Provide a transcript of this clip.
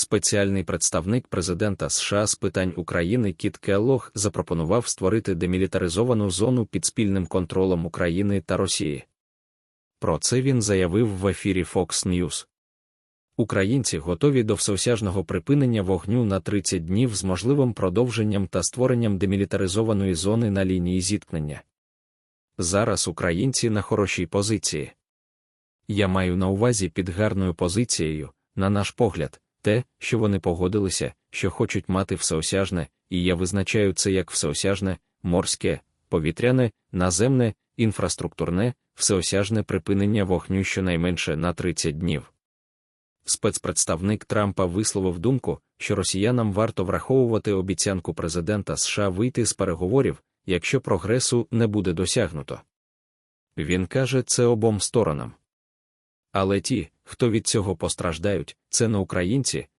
Спеціальний представник президента США з питань України Кіт Келлог запропонував створити демілітаризовану зону під спільним контролем України та Росії. Про це він заявив в ефірі Fox News. Українці готові до всеосяжного припинення вогню на 30 днів з можливим продовженням та створенням демілітаризованої зони на лінії зіткнення. Зараз українці на хорошій позиції. Я маю на увазі під гарною позицією, на наш погляд, те, що вони погодилися, що хочуть мати всеосяжне, і я визначаю це як всеосяжне, морське, повітряне, наземне, інфраструктурне, всеосяжне припинення вогню щонайменше на 30 днів. Спецпредставник Трампа висловив думку, що росіянам варто враховувати обіцянку президента США вийти з переговорів, якщо прогресу не буде досягнуто. Він каже це обом сторонам. Але ті, хто від цього постраждають, це не українці,